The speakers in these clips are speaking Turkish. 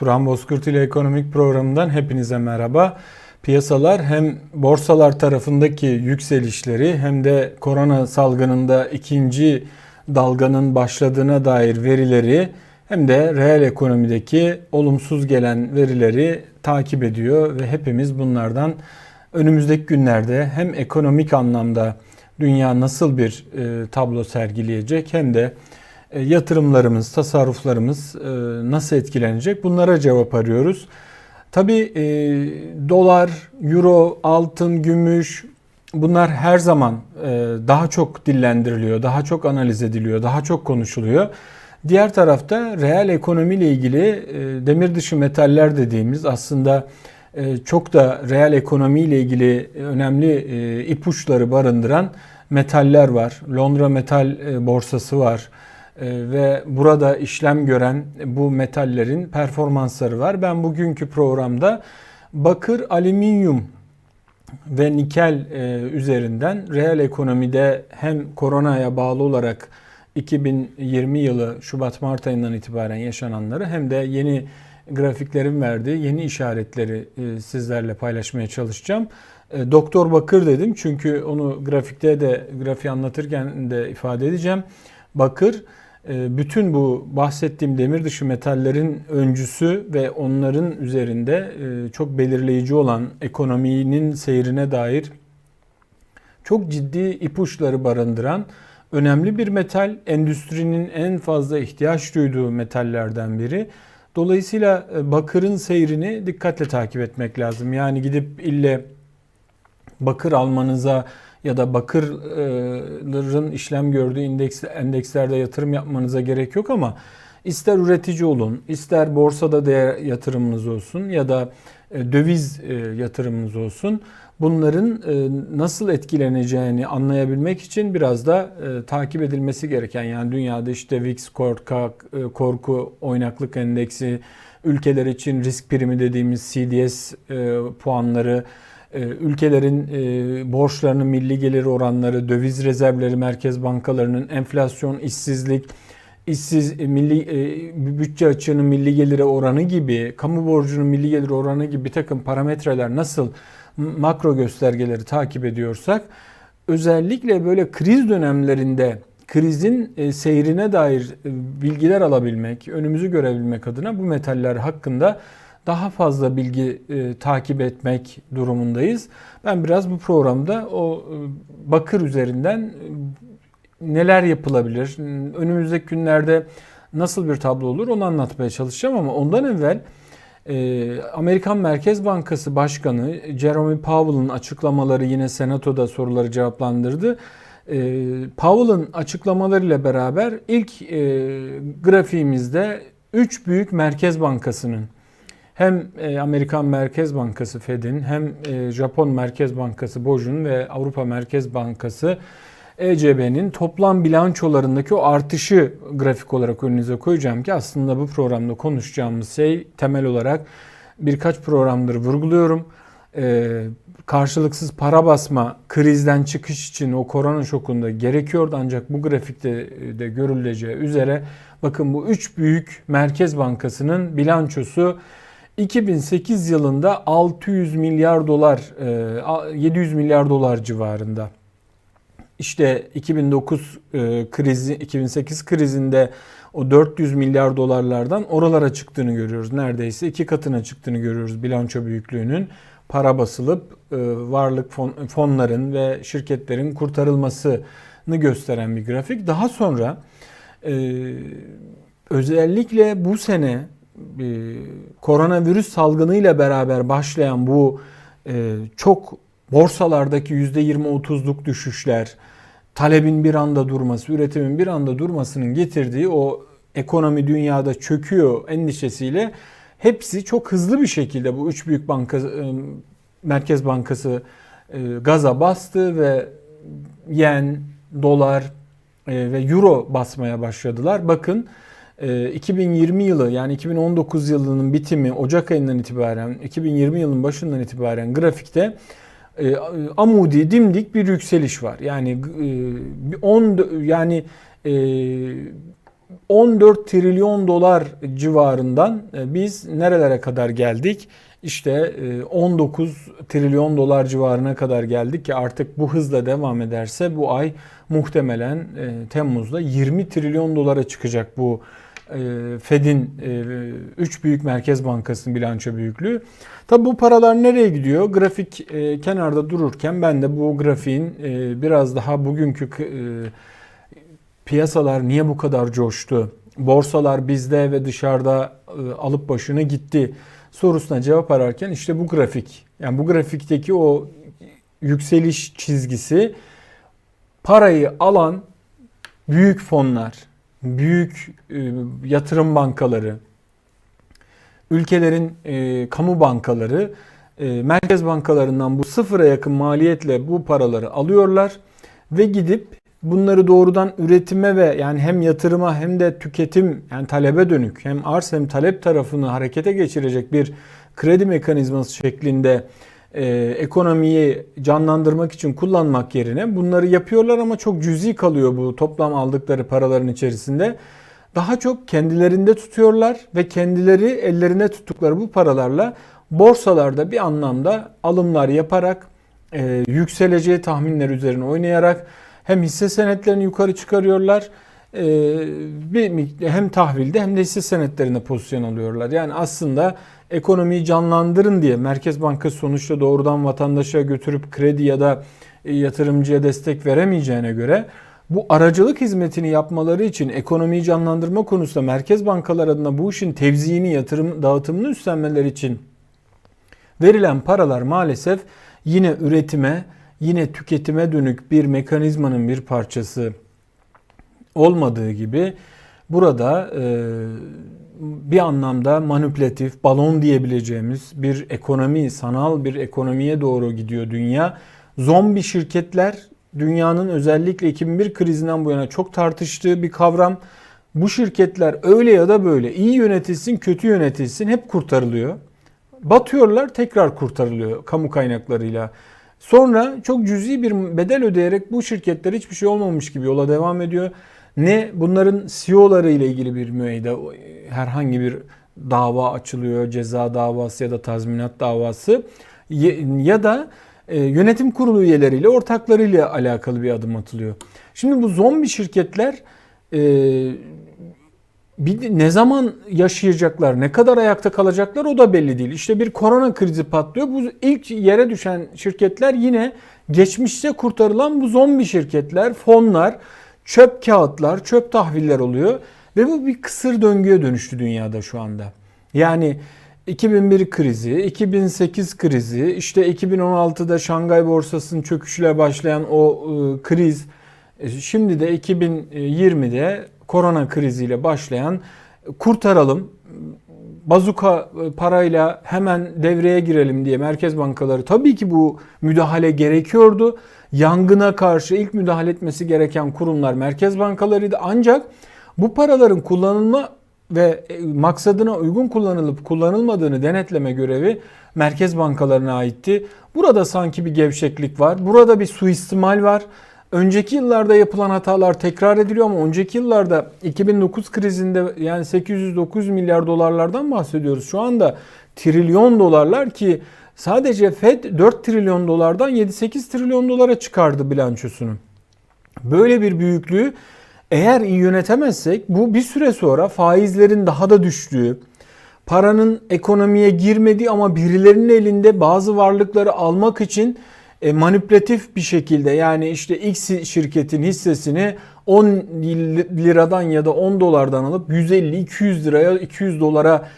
Turan Bozkurt ile ekonomik programından hepinize merhaba. Piyasalar hem borsalar tarafındaki yükselişleri hem de korona salgınında ikinci dalganın başladığına dair verileri hem de reel ekonomideki olumsuz gelen verileri takip ediyor ve hepimiz bunlardan önümüzdeki günlerde hem ekonomik anlamda dünya nasıl bir e, tablo sergileyecek hem de yatırımlarımız, tasarruflarımız e, nasıl etkilenecek bunlara cevap arıyoruz. Tabi e, dolar, euro, altın, gümüş bunlar her zaman e, daha çok dillendiriliyor, daha çok analiz ediliyor, daha çok konuşuluyor. Diğer tarafta reel ekonomiyle ilgili e, demir dışı metaller dediğimiz aslında e, çok da reel ekonomiyle ilgili önemli e, ipuçları barındıran metaller var. Londra Metal e, Borsası var ve burada işlem gören bu metallerin performansları var. Ben bugünkü programda bakır, alüminyum ve nikel üzerinden reel ekonomide hem koronaya bağlı olarak 2020 yılı Şubat-Mart ayından itibaren yaşananları hem de yeni grafiklerin verdiği yeni işaretleri e, sizlerle paylaşmaya çalışacağım. E, Doktor Bakır dedim çünkü onu grafikte de grafiği anlatırken de ifade edeceğim. Bakır e, bütün bu bahsettiğim demir dışı metallerin öncüsü ve onların üzerinde çok belirleyici olan ekonominin seyrine dair çok ciddi ipuçları barındıran önemli bir metal. Endüstrinin en fazla ihtiyaç duyduğu metallerden biri. Dolayısıyla e, bakırın seyrini dikkatle takip etmek lazım. Yani gidip ille bakır almanıza ya da bakırların işlem gördüğü indeks, endekslerde yatırım yapmanıza gerek yok ama ister üretici olun, ister borsada değer yatırımınız olsun ya da e, döviz e, yatırımınız olsun bunların e, nasıl etkileneceğini anlayabilmek için biraz da takip edilmesi gereken yani dünyada işte VIX korku, e, korku oynaklık endeksi, ülkeler için risk primi dediğimiz CDS puanları, ülkelerin borçlarının milli gelir oranları, döviz rezervleri merkez bankalarının enflasyon, işsizlik, işsiz milli bütçe açığının milli gelire oranı gibi, kamu borcunun milli gelir oranı gibi bir takım parametreler nasıl makro göstergeleri takip ediyorsak özellikle böyle kriz dönemlerinde krizin e, seyrine dair e, bilgiler alabilmek, önümüzü görebilmek adına bu metaller hakkında daha fazla bilgi e, takip etmek durumundayız. Ben biraz bu programda o e, bakır üzerinden e, neler yapılabilir, önümüzdeki günlerde nasıl bir tablo olur onu anlatmaya çalışacağım ama ondan evvel ee, Amerikan Merkez Bankası Başkanı Jerome Powell'ın açıklamaları yine Senato'da soruları cevaplandırdı. Ee, Powell'ın açıklamalarıyla beraber ilk e, grafiğimizde 3 büyük merkez bankasının hem e, Amerikan Merkez Bankası Fed'in hem e, Japon Merkez Bankası BOJ'un ve Avrupa Merkez Bankası ECB'nin toplam bilançolarındaki o artışı grafik olarak önünüze koyacağım ki aslında bu programda konuşacağımız şey temel olarak birkaç programdır vurguluyorum. Ee, karşılıksız para basma krizden çıkış için o korona şokunda gerekiyordu ancak bu grafikte de görüleceği üzere bakın bu üç büyük merkez bankasının bilançosu 2008 yılında 600 milyar dolar 700 milyar dolar civarında işte 2009 e, krizi 2008 krizinde o 400 milyar dolarlardan oralara çıktığını görüyoruz. Neredeyse iki katına çıktığını görüyoruz bilanço büyüklüğünün. Para basılıp e, varlık fon, fonların ve şirketlerin kurtarılmasını gösteren bir grafik. Daha sonra e, özellikle bu sene koronavirüs salgınıyla beraber başlayan bu e, çok borsalardaki %20-30'luk düşüşler, talebin bir anda durması, üretimin bir anda durmasının getirdiği o ekonomi dünyada çöküyor endişesiyle hepsi çok hızlı bir şekilde bu üç büyük banka e, Merkez Bankası e, gaza bastı ve yen, dolar ve euro basmaya başladılar. Bakın 2020 yılı yani 2019 yılının bitimi Ocak ayından itibaren 2020 yılının başından itibaren grafikte e, amudi dimdik bir yükseliş var. Yani 10 e, yani e, 14 trilyon dolar civarından e, biz nerelere kadar geldik? İşte 19 e, trilyon dolar civarına kadar geldik ki artık bu hızla devam ederse bu ay muhtemelen e, Temmuz'da 20 trilyon dolara çıkacak bu Fed'in 3 büyük merkez bankasının bilanço büyüklüğü. Tabi bu paralar nereye gidiyor? Grafik kenarda dururken ben de bu grafiğin biraz daha bugünkü piyasalar niye bu kadar coştu? Borsalar bizde ve dışarıda e, alıp başını gitti sorusuna cevap ararken işte bu grafik. Yani bu grafikteki o yükseliş çizgisi parayı alan büyük fonlar, büyük e, yatırım bankaları, ülkelerin e, kamu bankaları merkez bankalarından bu sıfıra yakın maliyetle bu paraları alıyorlar ve gidip bunları doğrudan üretime ve yani hem yatırıma hem de tüketim yani talebe dönük hem arz hem talep tarafını harekete geçirecek bir kredi mekanizması şeklinde e, ekonomiyi canlandırmak için kullanmak yerine bunları yapıyorlar ama çok cüzi kalıyor bu toplam aldıkları paraların içerisinde. Daha çok kendilerinde tutuyorlar ve kendileri ellerine tuttukları bu paralarla borsalarda bir anlamda alımlar yaparak e, yükseleceği tahminler üzerine oynayarak hem hisse senetlerini yukarı çıkarıyorlar bir hem tahvilde hem de hisse senetlerinde pozisyon alıyorlar. Yani aslında ekonomiyi canlandırın diye Merkez Bankası sonuçta doğrudan vatandaşa götürüp kredi ya da e, yatırımcıya destek veremeyeceğine göre bu aracılık hizmetini yapmaları için ekonomiyi canlandırma konusunda merkez bankalar adına bu işin tevziğini, yatırım dağıtımını üstlenmeleri için verilen paralar maalesef yine üretime, yine tüketime dönük bir mekanizmanın bir parçası olmadığı gibi burada e, bir anlamda manipülatif, balon diyebileceğimiz bir ekonomi, sanal bir ekonomiye doğru gidiyor dünya. Zombi şirketler dünyanın özellikle 2001 krizinden bu yana çok tartıştığı bir kavram. Bu şirketler öyle ya da böyle iyi yönetilsin, kötü yönetilsin hep kurtarılıyor. Batıyorlar tekrar kurtarılıyor kamu kaynaklarıyla. Sonra çok cüzi bir bedel ödeyerek bu şirketler hiçbir şey olmamış gibi yola devam ediyor. Ne bunların CEO'ları ile ilgili bir müeyyide herhangi bir dava açılıyor, ceza davası ya da tazminat davası ya da e, yönetim kurulu üyeleriyle, ortaklarıyla alakalı bir adım atılıyor. Şimdi bu zombi şirketler e, bir, ne zaman yaşayacaklar, ne kadar ayakta kalacaklar o da belli değil. İşte bir korona krizi patlıyor. Bu ilk yere düşen şirketler yine geçmişte kurtarılan bu zombi şirketler, fonlar, çöp kağıtlar, çöp tahviller oluyor. Ve bu bir kısır döngüye dönüştü dünyada şu anda. Yani 2001 krizi, 2008 krizi, işte 2016'da Şangay borsasının çöküşüyle başlayan o ıı, kriz, e, şimdi de 2020'de korona kriziyle başlayan kurtaralım, bazuka e, parayla hemen devreye girelim diye merkez bankaları tabii ki bu müdahale gerekiyordu. Yangına karşı ilk müdahale etmesi gereken kurumlar merkez bankalarıydı. Ancak bu paraların kullanılma ve e, maksadına uygun kullanılıp kullanılmadığını denetleme görevi merkez bankalarına aitti. Burada sanki bir gevşeklik var. Burada bir suistimal var. Önceki yıllarda yapılan hatalar tekrar ediliyor ama önceki yıllarda 2009 krizinde yani 809 milyar dolarlardan bahsediyoruz. Şu anda trilyon dolarlar ki sadece Fed 4 trilyon dolardan 7-8 trilyon dolara çıkardı bilançosunu. Böyle bir büyüklüğü eğer iyi yönetemezsek bu bir süre sonra faizlerin daha da düştüğü, paranın ekonomiye girmediği ama birilerinin elinde bazı varlıkları almak için e, manipülatif bir şekilde yani işte X şirketin hissesini 10 liradan ya da 10 dolardan alıp 150-200 liraya 200 dolara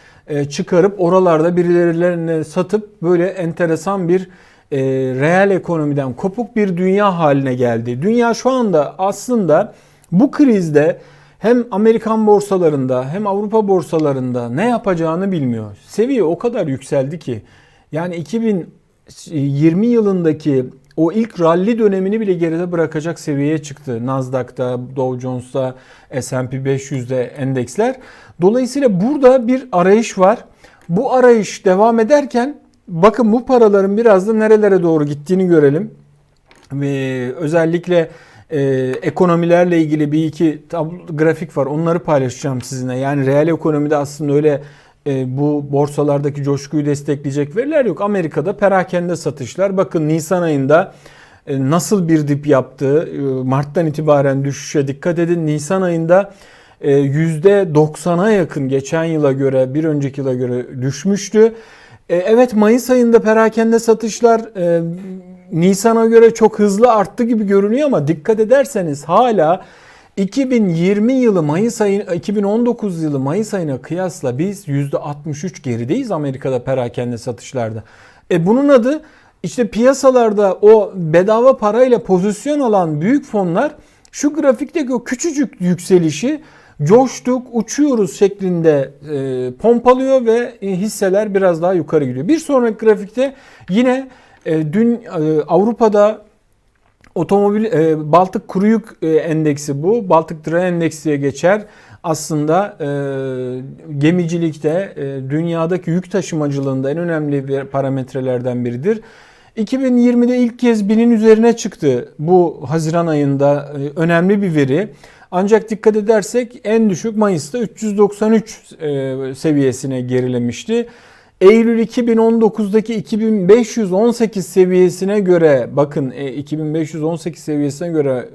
çıkarıp oralarda birilerine satıp böyle enteresan bir e, reel ekonomiden kopuk bir dünya haline geldi. Dünya şu anda aslında bu krizde hem Amerikan borsalarında hem Avrupa borsalarında ne yapacağını bilmiyor. Seviye o kadar yükseldi ki yani 2000 20 yılındaki o ilk rally dönemini bile geride bırakacak seviyeye çıktı. Nasdaq'ta, Dow Jones'ta, S&P 500'de endeksler. Dolayısıyla burada bir arayış var. Bu arayış devam ederken bakın bu paraların biraz da nerelere doğru gittiğini görelim. Ve özellikle e, ekonomilerle ilgili bir iki tablo, grafik var. Onları paylaşacağım sizinle. Yani reel ekonomide aslında öyle e, bu borsalardaki coşkuyu destekleyecek veriler yok. Amerika'da perakende satışlar. Bakın Nisan ayında e, nasıl bir dip yaptı? E, Mart'tan itibaren düşüşe dikkat edin. Nisan ayında e, %90'a yakın geçen yıla göre, bir önceki yıla göre düşmüştü. E, evet Mayıs ayında perakende satışlar e, Nisan'a göre çok hızlı arttı gibi görünüyor ama dikkat ederseniz hala 2020 yılı Mayıs ayı 2019 yılı Mayıs ayına kıyasla biz %63 gerideyiz Amerika'da perakende satışlarda. E bunun adı işte piyasalarda o bedava parayla pozisyon alan büyük fonlar şu grafikteki o küçücük yükselişi coştuk, uçuyoruz şeklinde e, pompalıyor ve e, hisseler biraz daha yukarı gidiyor. Bir sonraki grafikte yine e, dün e, Avrupa'da otomobil e, Baltık Kuru Yük e, Endeksi bu. Baltık Dry Endeksi diye geçer. Aslında e, gemicilikte e, dünyadaki yük taşımacılığında en önemli bir parametrelerden biridir. 2020'de ilk kez binin üzerine çıktı bu Haziran ayında e, önemli bir veri. Ancak dikkat edersek en düşük Mayıs'ta 393 e, seviyesine gerilemişti. Eylül 2019'daki 2518 seviyesine göre bakın 2518 seviyesine göre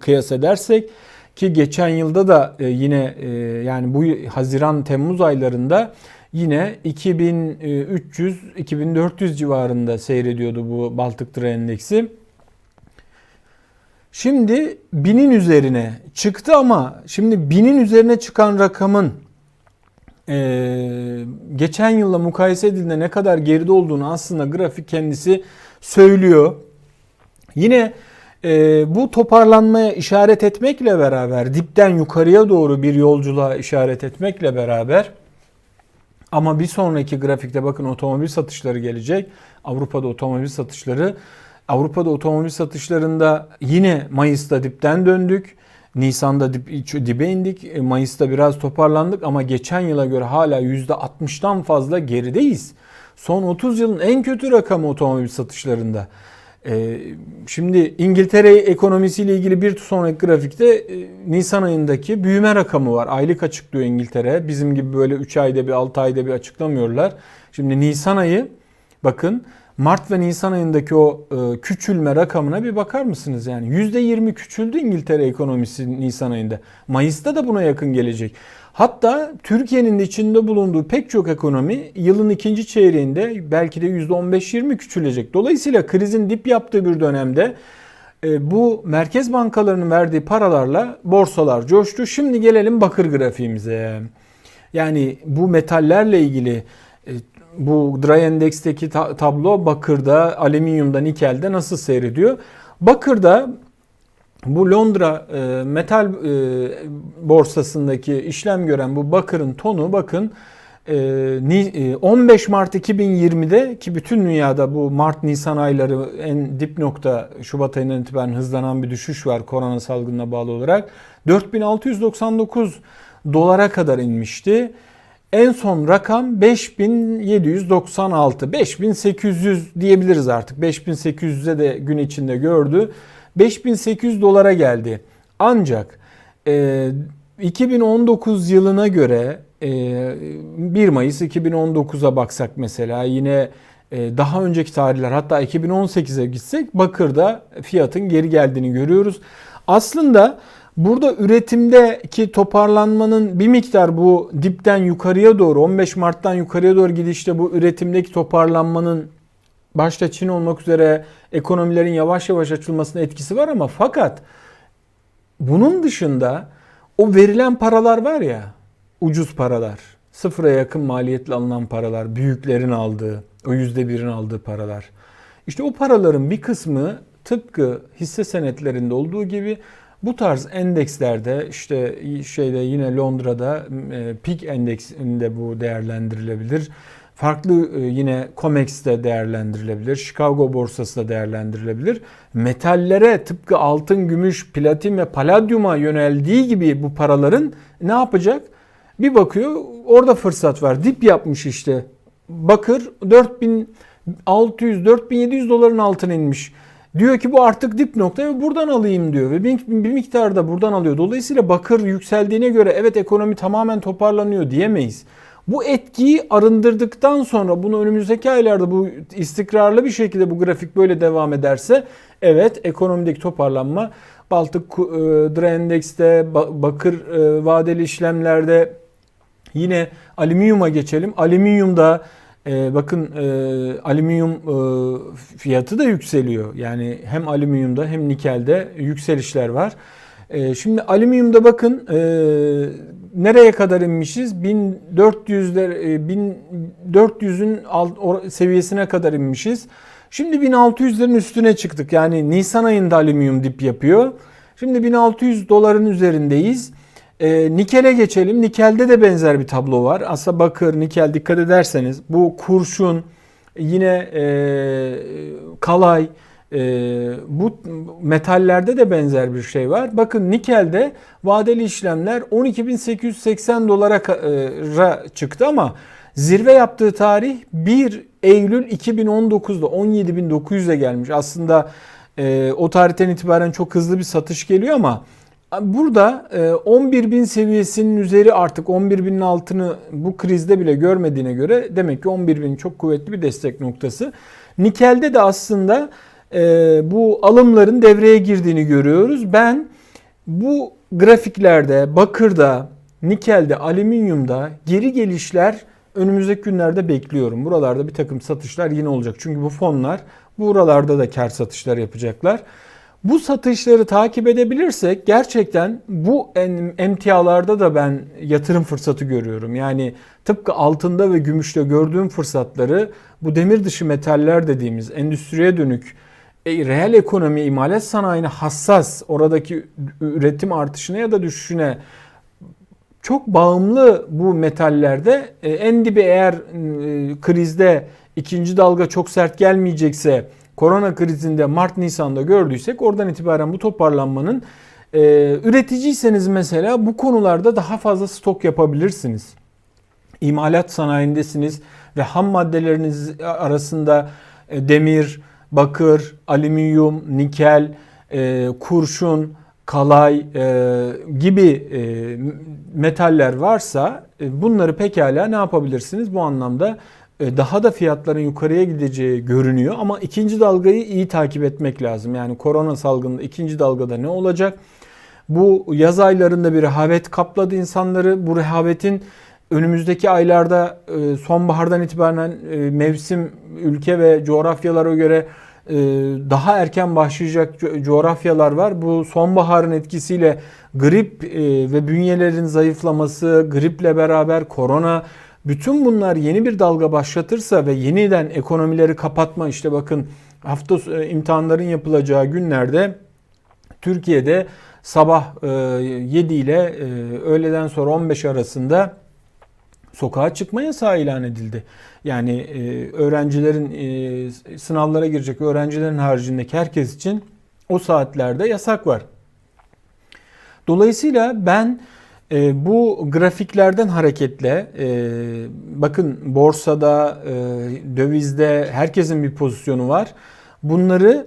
kıyas edersek ki geçen yılda da yine yani bu Haziran Temmuz aylarında yine 2300 2400 civarında seyrediyordu bu Baltık Tır Endeksi. Şimdi binin üzerine çıktı ama şimdi binin üzerine çıkan rakamın ee, geçen yılla mukayese edildiğinde ne kadar geride olduğunu aslında grafik kendisi söylüyor. Yine e, bu toparlanmaya işaret etmekle beraber dipten yukarıya doğru bir yolculuğa işaret etmekle beraber ama bir sonraki grafikte bakın otomobil satışları gelecek. Avrupa'da otomobil satışları Avrupa'da otomobil satışlarında yine Mayıs'ta dipten döndük. Nisan'da dibe indik. E, Mayıs'ta biraz toparlandık ama geçen yıla göre hala %60'tan fazla gerideyiz. Son 30 yılın en kötü rakamı otomobil satışlarında. Ee, şimdi İngiltere ekonomisiyle ilgili bir sonraki grafikte e, Nisan ayındaki büyüme rakamı var. Aylık açıklıyor İngiltere. Bizim gibi böyle 3 ayda bir 6 ayda bir açıklamıyorlar. Şimdi Nisan ayı bakın Mart ve Nisan ayındaki o e, küçülme rakamına bir bakar mısınız? Yani %20 küçüldü İngiltere ekonomisi Nisan ayında. Mayıs'ta da buna yakın gelecek. Hatta Türkiye'nin içinde bulunduğu pek çok ekonomi yılın ikinci çeyreğinde belki de %15-20 küçülecek. Dolayısıyla krizin dip yaptığı bir dönemde e, bu merkez bankalarının verdiği paralarla borsalar coştu. Şimdi gelelim bakır grafiğimize. Yani bu metallerle ilgili bu Dry Endex'teki tablo bakırda, alüminyumda, nikelde nasıl seyrediyor? Bakırda bu Londra e, metal e, borsasındaki işlem gören bu bakırın tonu bakın e, 15 e, Mart 2020'de ki bütün dünyada bu Mart Nisan ayları en dip nokta Şubat ayından itibaren hızlanan bir düşüş var korona salgınına bağlı olarak 4699 dolara kadar inmişti. En son rakam 5796, 5800 diyebiliriz artık. 5800'e de gün içinde gördü. 5800 dolara geldi. Ancak e, 2019 yılına göre e, 1 Mayıs 2019'a baksak mesela yine e, daha önceki tarihler hatta 2018'e gitsek Bakır'da fiyatın geri geldiğini görüyoruz. Aslında Burada üretimdeki toparlanmanın bir miktar bu dipten yukarıya doğru 15 Mart'tan yukarıya doğru gidişte bu üretimdeki toparlanmanın başta Çin olmak üzere ekonomilerin yavaş yavaş açılmasına etkisi var ama fakat bunun dışında o verilen paralar var ya ucuz paralar sıfıra yakın maliyetle alınan paralar büyüklerin aldığı o yüzde birin aldığı paralar. İşte o paraların bir kısmı tıpkı hisse senetlerinde olduğu gibi bu tarz endekslerde işte şeyde yine Londra'da e, PIK endeksinde bu değerlendirilebilir. Farklı e, yine COMEX'te değerlendirilebilir. Chicago borsası da değerlendirilebilir. Metallere tıpkı altın, gümüş, platin ve paladyuma yöneldiği gibi bu paraların ne yapacak? Bir bakıyor orada fırsat var. Dip yapmış işte. Bakır 4600 4700 doların altına inmiş. Diyor ki bu artık dip nokta ve buradan alayım diyor ve bir, bir miktar da buradan alıyor. Dolayısıyla bakır yükseldiğine göre evet ekonomi tamamen toparlanıyor diyemeyiz. Bu etkiyi arındırdıktan sonra bunu önümüzdeki aylarda bu istikrarlı bir şekilde bu grafik böyle devam ederse evet ekonomideki toparlanma Baltık e, Dra Endeks'te bakır e, vadeli işlemlerde yine alüminyuma geçelim. Alüminyumda e, bakın e, alüminyum e, fiyatı da yükseliyor. Yani hem alüminyumda hem nikelde yükselişler var. E, şimdi alüminyumda bakın e, nereye kadar inmişiz? 1400'ler e, 1400'ün seviyesine kadar inmişiz. Şimdi 1600'lerin üstüne çıktık. Yani Nisan ayında alüminyum dip yapıyor. Şimdi 1600 doların üzerindeyiz. E, nikele geçelim. Nikelde de benzer bir tablo var. Aslında bakır, nikel dikkat ederseniz bu kurşun, yine e, kalay, e, bu metallerde de benzer bir şey var. Bakın nikelde vadeli işlemler 12.880 dolara e, çıktı ama zirve yaptığı tarih 1 Eylül 2019'da 17.900'e gelmiş. Aslında e, o tarihten itibaren çok hızlı bir satış geliyor ama Burada 11.000 e, seviyesinin üzeri artık 11.000'in altını bu krizde bile görmediğine göre demek ki 11.000 çok kuvvetli bir destek noktası. Nikel'de de aslında e, bu alımların devreye girdiğini görüyoruz. Ben bu grafiklerde, bakırda, nikelde, alüminyumda geri gelişler önümüzdeki günlerde bekliyorum. Buralarda bir takım satışlar yine olacak. Çünkü bu fonlar buralarda da kar satışlar yapacaklar. Bu satışları takip edebilirsek gerçekten bu emtialarda da ben yatırım fırsatı görüyorum. Yani tıpkı altında ve gümüşte gördüğüm fırsatları bu demir dışı metaller dediğimiz endüstriye dönük e, reel ekonomi, imalat sanayine hassas, oradaki üretim artışına ya da düşüşüne çok bağımlı bu metallerde e, en dibi eğer e, krizde ikinci dalga çok sert gelmeyecekse korona krizinde Mart Nisan'da gördüysek oradan itibaren bu toparlanmanın e, üreticiyseniz mesela bu konularda daha fazla stok yapabilirsiniz. İmalat sanayindesiniz ve ham maddeleriniz arasında e, demir, bakır, alüminyum, nikel, e, kurşun, kalay e, gibi e, metaller varsa e, bunları pekala ne yapabilirsiniz? Bu anlamda daha da fiyatların yukarıya gideceği görünüyor ama ikinci dalgayı iyi takip etmek lazım. Yani korona salgında ikinci dalgada ne olacak? Bu yaz aylarında bir rehavet kapladı insanları. Bu rehavetin önümüzdeki aylarda e, sonbahardan itibaren e, mevsim ülke ve coğrafyalara göre daha erken başlayacak coğrafyalar var. Bu sonbaharın etkisiyle grip ve bünyelerin zayıflaması, griple beraber korona bütün bunlar yeni bir dalga başlatırsa ve yeniden ekonomileri kapatma işte bakın hafta e, imtihanların yapılacağı günlerde Türkiye'de sabah 7 e, ile e, öğleden sonra 15 arasında sokağa çıkma yasağı ilan edildi. Yani öğrencilerin sınavlara girecek öğrencilerin haricindeki herkes için o saatlerde yasak var. Dolayısıyla ben e, bu grafiklerden hareketle e, bakın borsada, e, dövizde herkesin bir pozisyonu var. Bunları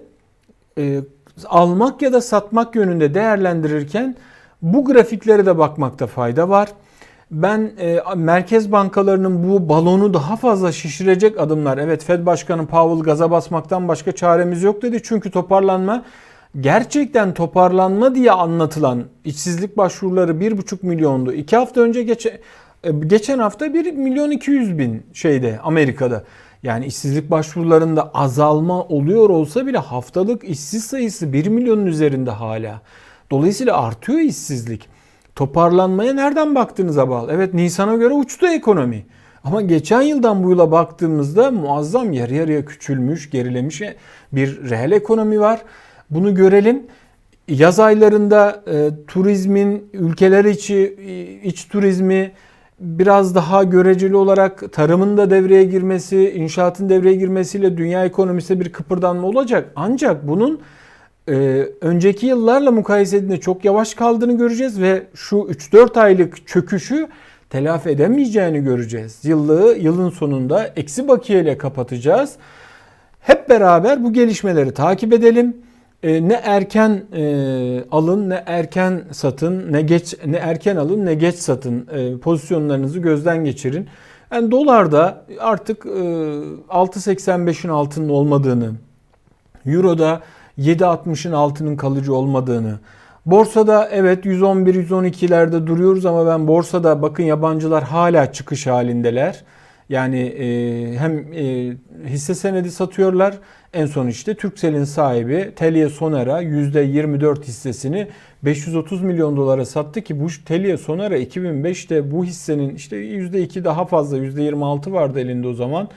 e, almak ya da satmak yönünde değerlendirirken bu grafiklere de bakmakta fayda var. Ben e, merkez bankalarının bu balonu daha fazla şişirecek adımlar. Evet Fed Başkanı Powell gaza basmaktan başka çaremiz yok dedi. Çünkü toparlanma gerçekten toparlanma diye anlatılan işsizlik başvuruları 1,5 milyondu. 2 hafta önce geçen geçen hafta 1 milyon 200 bin şeyde Amerika'da. Yani işsizlik başvurularında azalma oluyor olsa bile haftalık işsiz sayısı 1 milyonun üzerinde hala. Dolayısıyla artıyor işsizlik. Toparlanmaya nereden baktığınıza bağlı. Evet Nisan'a göre uçtu ekonomi. Ama geçen yıldan bu yıla baktığımızda muazzam yarı yarıya küçülmüş, gerilemiş bir reel ekonomi var. Bunu görelim. Yaz aylarında e, turizmin ülkeler içi iç turizmi biraz daha göreceli olarak tarımın da devreye girmesi, inşaatın devreye girmesiyle dünya ekonomisinde bir kıpırdanma olacak. Ancak bunun e, önceki yıllarla mukayese çok yavaş kaldığını göreceğiz ve şu 3-4 aylık çöküşü telafi edemeyeceğini göreceğiz. Yıllığı yılın sonunda eksi bakiyeyle kapatacağız. Hep beraber bu gelişmeleri takip edelim. E, ne erken e, alın, ne erken satın, ne geç ne erken alın, ne geç satın e, pozisyonlarınızı gözden geçirin. Yani dolarda artık e, 6.85'in altının olmadığını, Euro'da 7.60'ın altının kalıcı olmadığını, borsada evet 111-112'lerde duruyoruz ama ben borsada bakın yabancılar hala çıkış halindeler. Yani e, hem e, hisse senedi satıyorlar. En son işte Turkcell'in sahibi Telia Sonera %24 hissesini 530 milyon dolara sattı ki bu Telia Sonera 2005'te bu hissenin işte %2 daha fazla %26 vardı elinde o zaman.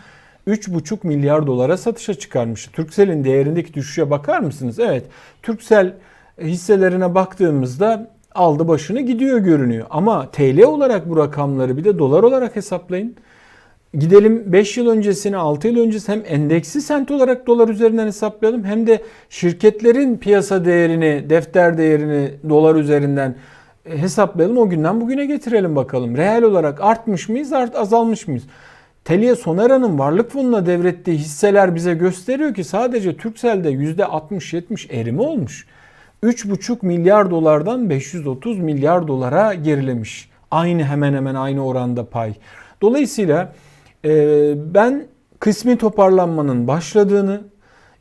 3,5 milyar dolara satışa çıkarmıştı. Turkcell'in değerindeki düşüşe bakar mısınız? Evet. Turkcell hisselerine baktığımızda aldı başını gidiyor görünüyor. Ama TL olarak bu rakamları bir de dolar olarak hesaplayın. Gidelim 5 yıl öncesine 6 yıl öncesi hem endeksi sent olarak dolar üzerinden hesaplayalım hem de şirketlerin piyasa değerini, defter değerini dolar üzerinden e, hesaplayalım. O günden bugüne getirelim bakalım. Reel olarak artmış mıyız, art azalmış mıyız? Telia Sonera'nın varlık fonuna devrettiği hisseler bize gösteriyor ki sadece Turkcell'de %60-70 erime olmuş. 3,5 milyar dolardan 530 milyar dolara gerilemiş. Aynı hemen hemen aynı oranda pay. Dolayısıyla ben kısmi toparlanmanın başladığını,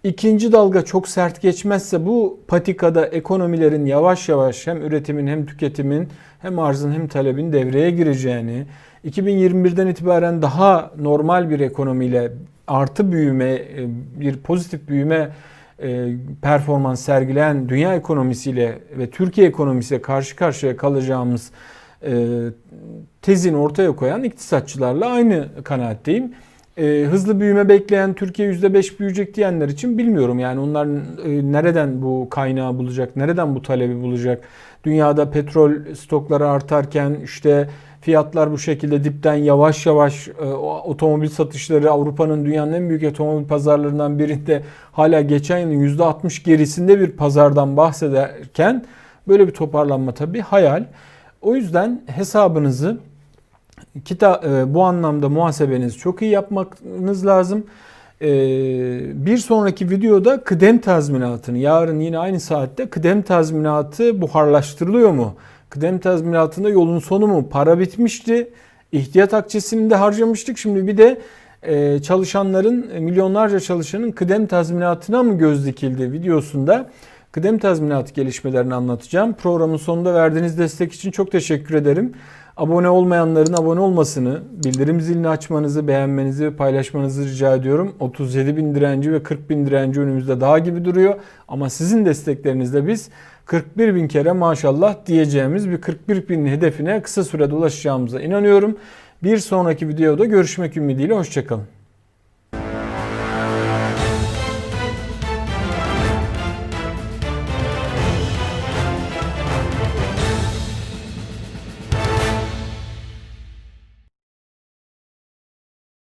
ikinci dalga çok sert geçmezse bu patikada ekonomilerin yavaş yavaş hem üretimin hem tüketimin hem arzın hem talebin devreye gireceğini, 2021'den itibaren daha normal bir ekonomiyle artı büyüme, e, bir pozitif büyüme e, performans sergileyen dünya ekonomisiyle ve Türkiye ekonomisiyle karşı karşıya kalacağımız tezini ortaya koyan iktisatçılarla aynı kanaatteyim. E, hızlı büyüme bekleyen Türkiye %5 büyüyecek diyenler için bilmiyorum. Yani onlar e, nereden bu kaynağı bulacak, nereden bu talebi bulacak? Dünyada petrol stokları artarken işte fiyatlar bu şekilde dipten yavaş yavaş e, otomobil satışları Avrupa'nın dünyanın en büyük otomobil pazarlarından birinde hala geçen yılın %60 gerisinde bir pazardan bahsederken böyle bir toparlanma tabii hayal. O yüzden hesabınızı kita, e, bu anlamda muhasebenizi çok iyi yapmanız lazım. E, bir sonraki videoda kıdem tazminatını yarın yine aynı saatte kıdem tazminatı buharlaştırılıyor mu? Kıdem tazminatında yolun sonu mu? Para bitmişti. İhtiyat akçesini de harcamıştık. Şimdi bir de e, çalışanların milyonlarca çalışanın kıdem tazminatına mı göz dikildi videosunda kıdem tazminatı gelişmelerini anlatacağım. Programın sonunda verdiğiniz destek için çok teşekkür ederim. Abone olmayanların abone olmasını, bildirim zilini açmanızı, beğenmenizi ve paylaşmanızı rica ediyorum. 37 bin direnci ve 40 bin direnci önümüzde daha gibi duruyor. Ama sizin desteklerinizle biz 41 bin kere maşallah diyeceğimiz bir 41 bin hedefine kısa sürede ulaşacağımıza inanıyorum. Bir sonraki videoda görüşmek ümidiyle hoşçakalın.